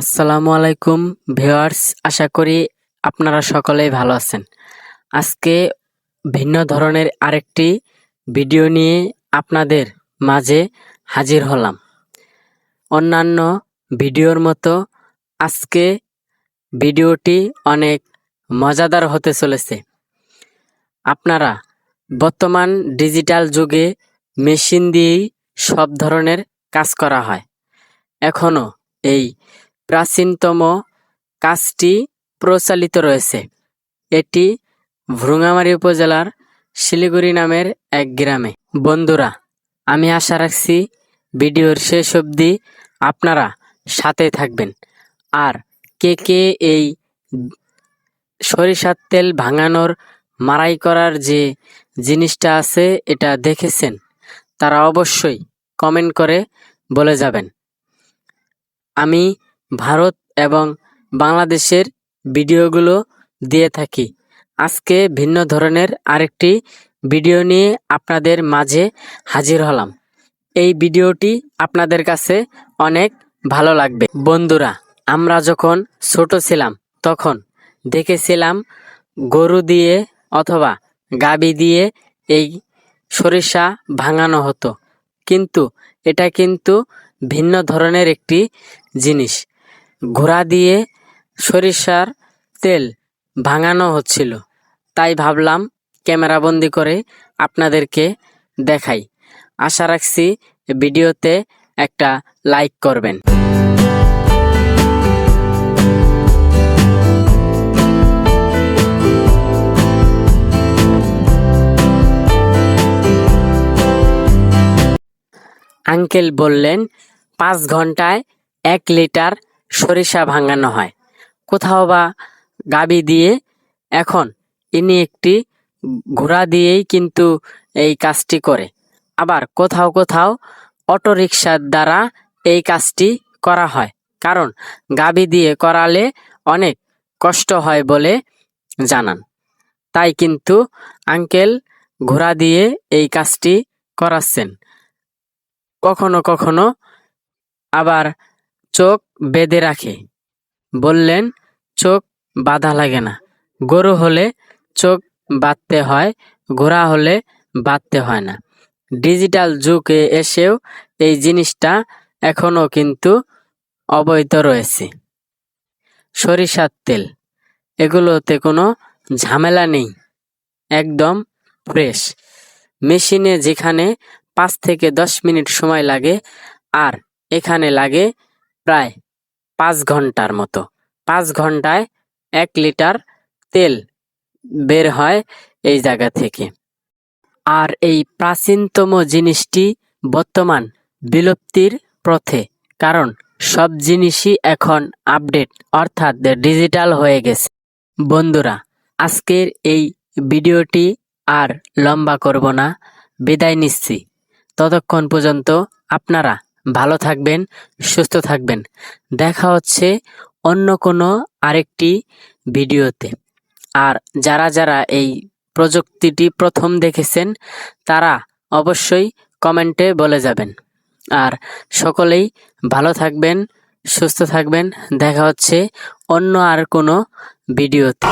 আসসালামু আলাইকুম ভিউয়ার্স, আশা করি আপনারা সকলেই ভালো আছেন। আজকে ভিন্ন ধরনের আরেকটি ভিডিও নিয়ে আপনাদের মাঝে হাজির হলাম। অন্যান্য ভিডিওর মতো আজকে ভিডিওটি অনেক মজাদার হতে চলেছে। আপনারা বর্তমান ডিজিটাল যুগে মেশিন দিয়েই সব ধরনের কাজ করা হয়। এখনও এই প্রাচীনতম কাজটি প্রচলিত রয়েছে। এটি ভ্রুঙ্গামারী উপজেলার শিলিগুড়ি নামের এক গ্রামে। বন্ধুরা, আমি আশা রাখছি ভিডিওর শেষ অবধি আপনারা সাথে থাকবেন। আর কে কে এই সরিষার তেল ভাঙানোর মারাই করার যে জিনিসটা আছে এটা দেখেছেন, তারা অবশ্যই কমেন্ট করে বলে যাবেন। আমি ভারত এবং বাংলাদেশের ভিডিওগুলো দিয়ে থাকি। আজকে ভিন্ন ধরনের আরেকটি ভিডিও নিয়ে আপনাদের মাঝে হাজির হলাম। এই ভিডিওটি আপনাদের কাছে অনেক ভালো লাগবে। বন্ধুরা, আমরা যখন ছোট ছিলাম, তখন দেখেছিলাম গরু দিয়ে অথবা গাবি দিয়ে এই সরিষা ভাঙানো হতো। কিন্তু এটা কিন্তু ভিন্ন ধরনের একটি জিনিস। ঘোড়া দিয়ে সরিষার তেল ভাঙানো হচ্ছিল। তাই ভাবলাম ক্যামেরাবন্দি করে আপনাদেরকে দেখাই। আশা রাখছি ভিডিওতে একটা লাইক করবেন। আঙ্কেল বললেন, পাঁচ ঘন্টায় এক লিটার সরিষা ভাঙানো হয়। কোথাও বা গাবি দিয়ে এখন ইনি একটি ঘোড়া দিয়েই কিন্তু এই কাজটি করে। আবার কোথাও কোথাও অটো রিক্সার দ্বারা এই কাজটি করা হয়। কারণ গাবি দিয়ে করালে অনেক কষ্ট হয় বলে জানান। তাই কিন্তু আঙ্কেল ঘোড়া দিয়ে এই কাজটি করাচ্ছেন। কখনো কখনো আবার চোখ বেঁধে রাখে। বললেন, চোখ বাধা লাগে না। গরু হলে চোখ বাঁধতে হয়, ঘোড়া হলে বাঁধতে হয় না। ডিজিটাল যুগে এসেও এই জিনিসটা এখনও কিন্তু অবৈধ রয়েছে। সরিষার তেল, এগুলোতে কোনো ঝামেলা নেই। একদম ফ্রেশ। মেশিনে যেখানে পাঁচ থেকে দশ মিনিট সময় লাগে, আর এখানে লাগে প্রায় পাঁচ ঘণ্টার মতো। পাঁচ ঘন্টায় এক লিটার তেল বের হয় এই জায়গা থেকে। আর এই প্রাচীনতম জিনিসটি বর্তমান বিলুপ্তির পথে, কারণ সব জিনিসই এখন আপডেট, অর্থাৎ ডিজিটাল হয়ে গেছে। বন্ধুরা, আজকের এই ভিডিওটি আর লম্বা করব না। বিদায় নিচ্ছি। ততক্ষণ পর্যন্ত আপনারা ভালো থাকবেন, সুস্থ থাকবেন। দেখা হচ্ছে অন্য কোনো আরেকটি ভিডিওতে। আর যারা যারা এই প্রযুক্তিটি প্রথম দেখেছেন, তারা অবশ্যই কমেন্টে বলে যাবেন। আর সকলেই ভালো থাকবেন, সুস্থ থাকবেন। দেখা হচ্ছে অন্য আর কোনো ভিডিওতে।